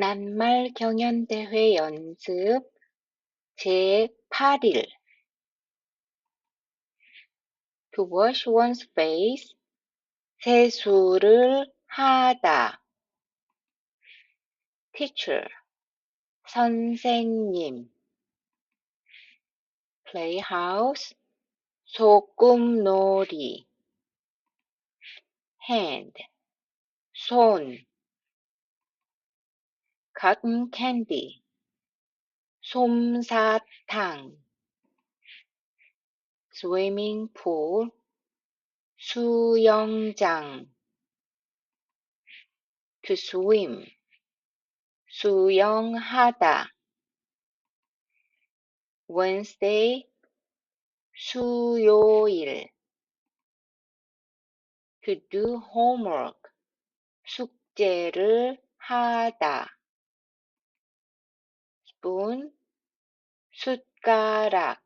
낱말 경연대회 연습 제8일 To wash one's face 세수를 하다 Teacher 선생님 Playhouse 소꿉놀이 Hand 손 cotton candy, 솜사탕, swimming pool, 수영장, to swim, 수영하다, Wednesday, 수요일, to do homework, 숙제를 하다. Spoon 숟가락